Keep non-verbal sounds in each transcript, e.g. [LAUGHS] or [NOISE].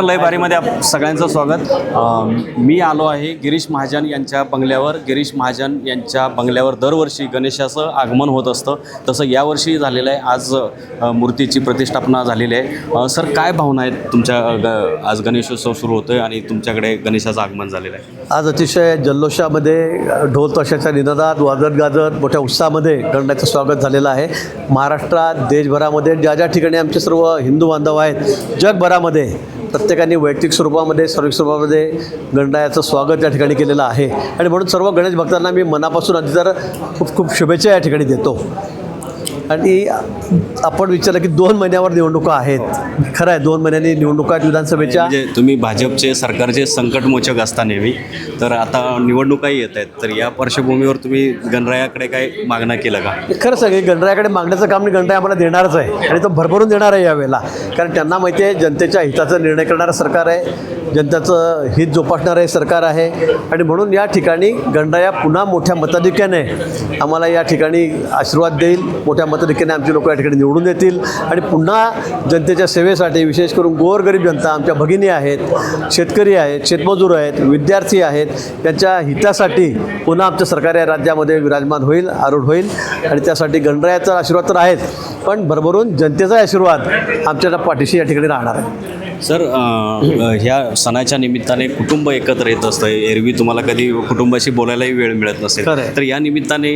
लयबारीमध्ये सगळ्यांचं स्वागत. मी आलो आहे गिरीश महाजन यांच्या बंगल्यावर. गिरीश महाजन यांच्या बंगल्यावर दरवर्षी गणेशाचं आगमन होत असतं. तसं यावर्षी झालेलं आहे. आज मूर्तीची प्रतिष्ठापना झालेली आहे. सर काय भावना आहेत तुमच्या ग आज गणेशोत्सव सुरू होतो आहे आणि तुमच्याकडे गणेशाचं आगमन झालेलं आहे? आज अतिशय जल्लोषामध्ये ढोल तशाच्या निनादात वाजत गाजत मोठ्या उत्साहामध्ये गणण्याचं स्वागत झालेलं आहे. महाराष्ट्रात देशभरामध्ये ज्या ज्या ठिकाणी आमचे सर्व हिंदू बांधव आहेत जगभरामध्ये प्रत्येकाने वैयक्तिक स्वरूपामध्ये सर्विक स्वरूपामध्ये गणरायाचं स्वागत या ठिकाणी केलेलं आहे. आणि म्हणून सर्व गणेश भक्तांना मी मनापासून आधी तर खूप खूप शुभेच्छा या ठिकाणी देतो. आणि आपण विचारलं की दोन महिन्यावर निवडणुका आहेत. खरं आहे दोन महिन्यांनी निवडणुका आहेत विधानसभेच्या. म्हणजे तुम्ही भाजपचे सरकारचे संकटमोचक असता नेहमी. तर आता निवडणुकाही येत आहेत. तर या पार्श्वभूमीवर तुम्ही गणरायाकडे काय मागणं केलं का? खरं सांगेल गणरायाकडे मागण्याचं काम नाही गणराय आम्हाला देणारच आहे. आणि तो भरभरून देणार आहे यावेळेला. कारण त्यांना माहिती आहे जनतेच्या हिताचा निर्णय करणारं सरकार आहे. जनतेचं हित जोपासणारं हे सरकार आहे. आणि म्हणून या ठिकाणी गणराया पुन्हा मोठ्या मताधिक्याने आम्हाला या ठिकाणी आशीर्वाद देईल मोठ्या मताधिक्याने आमची लोक या ठिकाणी निवडून येतील आणि पुन्हा जनतेच्या सेवेसाठी विशेष करून गोरगरीब जनता आमच्या भगिनी आहेत शेतकरी आहेत शेतमजूर आहेत विद्यार्थी आहेत त्यांच्या हितासाठी पुन्हा आमचं सरकार या राज्यामध्ये विराजमान होईल आरूढ होईल. आणि त्यासाठी गणरायाचा आशीर्वाद तर आहेच पण भरभरून जनतेचा आशीर्वाद आमच्या पाठीशी या ठिकाणी राहणार आहे. सर ह्या सणाच्या निमित्ताने कुटुंब एकत्र येत असतं एरवी तुम्हाला कधी कुटुंबाशी बोलायलाही वेळ मिळत नसेल. तर या निमित्ताने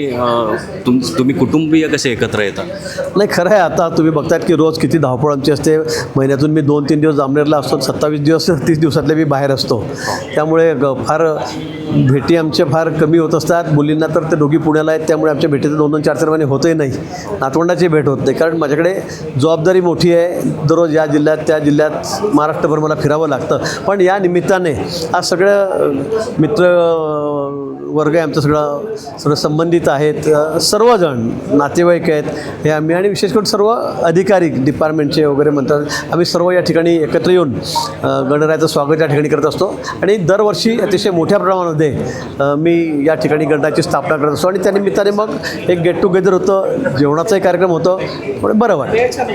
तुम तुम्ही कुटुंबीय कसे एकत्र येतात नाही खरं आहे. आता तुम्ही बघतायत की रोज किती धावपळ आमची असते. महिन्यातून मी दोन तीन दिवस जामनेरला असतो सत्तावीस दिवस [LAUGHS] तीस दिवसातले मी बाहेर असतो. त्यामुळे ग- फार भेटी आमच्या फार कमी होत असतात. मुलींना तर ते दोघी पुण्याला आहेत. त्यामुळे आमच्या भेटीचं दोन दोन चार चार महिने होतही नाही. नातवंडाची भेट होत नाही. कारण माझ्याकडे जबाबदारी मोठी आहे. दररोज या जिल्ह्यात त्या जिल्ह्यात महाराष्ट्रभर मला फिरावं लागतं. पण या निमित्ताने आज सगळं मित्र वर्ग आहे आमचं सगळं सगळं संबंधित आहेत. सर्वजण नातेवाईक आहेत. हे आम्ही आणि विशेष करून सर्व अधिकारी डिपार्टमेंटचे वगैरे म्हणतात. आम्ही सर्व या ठिकाणी एकत्र येऊन गणरायाचं स्वागत या ठिकाणी करत असतो. आणि दरवर्षी अतिशय मोठ्या प्रमाणामध्ये मी या ठिकाणी गणरायाची स्थापना करत असतो. आणि त्या निमित्ताने मग एक गेट टुगेदर होतं. जेवणाचाही कार्यक्रम होतो. पण बरं वाटतं